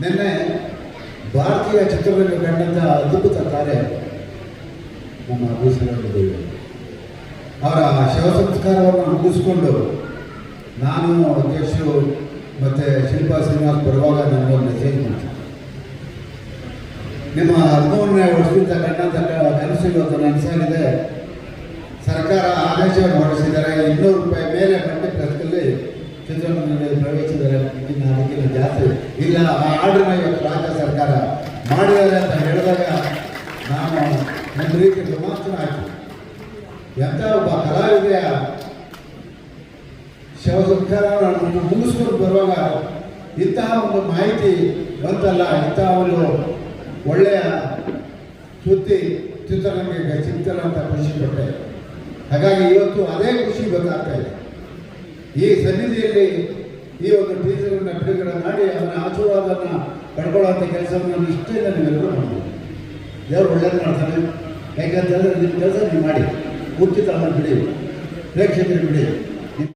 ನಿನ್ನೆ ಭಾರತೀಯ ಚಿತ್ರರಂಗ ಕಂಡಂಥ ಅದ್ಭುತ ತಾರೆ ನಮ್ಮ ಅಭಿಷೇಕ ಅವರ ಶವ ಸಂಸ್ಕಾರವನ್ನು ಮುಗಿಸ್ಕೊಂಡು ನಾನು ಅಧ್ಯಕ್ಷರು ಮತ್ತು ಶಿಲ್ಪಾ ಶ್ರೀನಿವಾಸ್ ಬರುವಾಗ ನನಗೊಂದು ಮೆಸೇಜ್ ಮಾಡ್ತೀನಿ. ನಿಮ್ಮ ಹದಿಮೂರನೇ ವರ್ಷದಿಂದ ಕಂಡಂಥ ಕ- ಕನಸು ಇವತ್ತು ನನಸಾಗಿದೆ. ಸರ್ಕಾರ ಆದೇಶ ಹೊರಡಿಸಿದ್ದಾರೆ ಇನ್ನೂರು ರೂಪಾಯಿ ಮೇಲೆ ಬಂಡೆ ಖರ್ಚಲ್ಲಿ ಚಿತ್ರರಂಗದಲ್ಲಿ ಪ್ರವೇಶಿಸಿದ್ದಾರೆ ಇದಕ್ಕಿಂತ ಅದಕ್ಕಿಂತ ಜಾಸ್ತಿ. ಇಲ್ಲ, ಆ ಆರ್ಡರ್ನ ಇವತ್ತು ರಾಜ್ಯ ಸರ್ಕಾರ ಮಾಡಿದ್ದಾರೆ ಅಂತ ಹೇಳಿದಾಗ ನಾನು ಒಂದು ರೀತಿ ರೋಮಾಂಚನ ಆಯಿತು ಎಂಥ ಒಬ್ಬ ಕಲಾವಿದೆಯ ಶವ ಸಂಸ್ಕಾರವನ್ನು ಮುಗಿಸ್ಕೊಂಡು ಬರುವಾಗ ಇಂತಹ ಒಂದು ಮಾಹಿತಿ ಬಂತಲ್ಲ ಇಂತಹ ಒಂದು ಒಳ್ಳೆಯ ಸುದ್ದಿ ಚಿತ್ರರಂಗಕ್ಕೆ ಸಿಗ್ತಲ್ಲ ಅಂತ ಖುಷಿ ಪಟ್ಟೆ ಹಾಗಾಗಿ ಇವತ್ತು ಅದೇ ಖುಷಿ ಗೊತ್ತಾಗ್ತಾ ಇದೆ. ಈ ಸನ್ನಿಧಿಯಲ್ಲಿ ಈ ಒಂದು ಟೀಚರ್ಗಳನ್ನ ಬಿಡುಗಡೆ ಮಾಡಿ ಅವನ ಆಶೀರ್ವಾದವನ್ನು ಪಡ್ಕೊಳ್ಳುವಂಥ ಕೆಲಸವನ್ನು ನಾನು ಇಷ್ಟೇ ನೀವೆಲ್ಲರೂ ಮಾಡ್ಬೋದು ದೇವರು ಒಳ್ಳೇದು ಮಾಡ್ತಾನೆ. ಯಾಕಂತಂದರೆ ನಿಮ್ಮ ಕೆಲಸ ನೀವು ಮಾಡಿ. ಉಚಿತ ಬಿಡಿ. ಪ್ರೇಕ್ಷಕರಿಗೆ ಬಿಡಿ.